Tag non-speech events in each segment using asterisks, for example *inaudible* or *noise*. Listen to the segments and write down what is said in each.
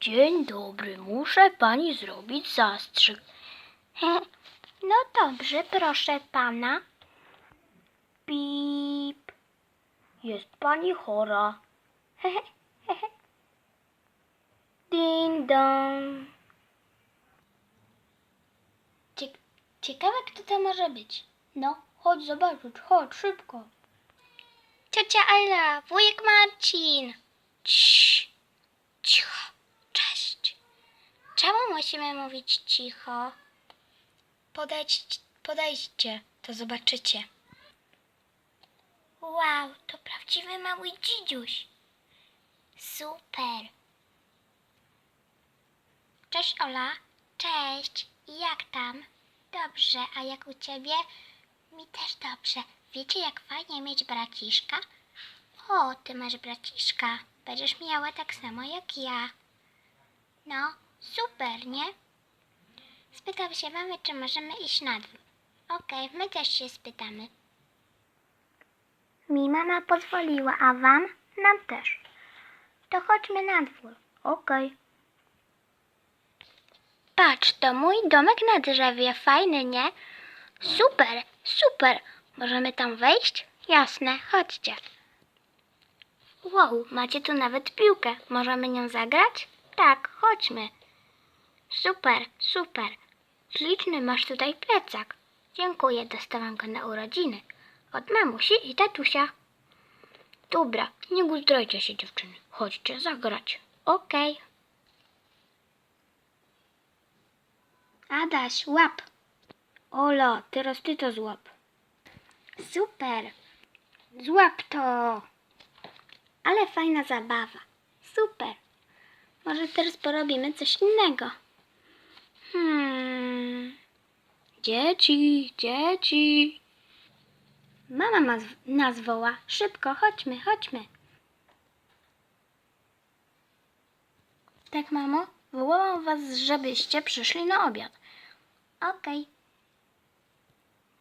Dzień dobry, muszę pani zrobić zastrzyk. *laughs* No dobrze, proszę pana. Pip. Jest pani chora. *laughs* Ding dong. Cie- ciekawe, kto to może być. No, chodź zobaczyć, chodź szybko. Ciocia Ela, wujek Marcin. Cii, cicho, cześć. Czemu musimy mówić cicho? Podejdź, podejdźcie, to zobaczycie. Wow, to prawdziwy mały dzidziuś. Super. Cześć Ola. Cześć. Jak tam? Dobrze, a jak u ciebie? Mi też dobrze. Wiecie jak fajnie mieć braciszka? O, ty masz braciszka. Będziesz miała tak samo jak ja. No, super, nie? Spytam się mamy, czy możemy iść na dwór. Okej, my też się spytamy. Mi mama pozwoliła, a wam? Nam też. To chodźmy na dwór. Okej. Patrz, to mój domek na drzewie, fajny, nie? Super, super. Możemy tam wejść? Jasne, chodźcie. Wow, macie tu nawet piłkę. Możemy nią zagrać? Tak, chodźmy. Super, super. Śliczny masz tutaj plecak. Dziękuję, dostałam go na urodziny. Od mamusi i tatusia. Dobra, nie guzdrajcie się dziewczyny. Chodźcie zagrać. Okej. Adaś, łap. Ola, teraz ty to złap. Super. Złap to. Ale fajna zabawa. Super. Może teraz porobimy coś innego. Hmm. Dzieci, dzieci. Mama nas, woła. Szybko, chodźmy, chodźmy. Tak, mamo? Wołałam was, żebyście przyszli na obiad. Okej.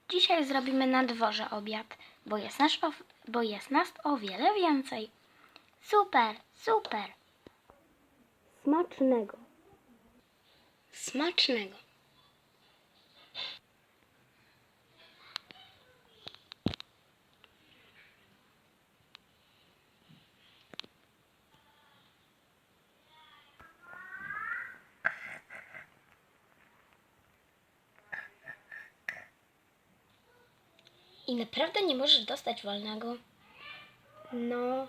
Dzisiaj zrobimy na dworze obiad, bo jest, nasz bo jest nas o wiele więcej. Super, super. Smacznego. Smacznego. I naprawdę nie możesz dostać wolnego? No.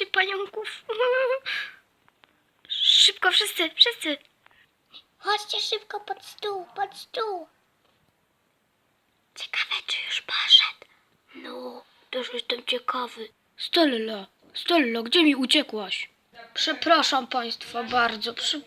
Się pająków. *laughs* Szybko, wszyscy, wszyscy. Chodźcie szybko pod stół, pod stół. Ciekawe, czy już poszedł. No, też jestem ciekawy. Stella, Stella, gdzie mi uciekłaś? Przepraszam państwa bardzo, przepraszam.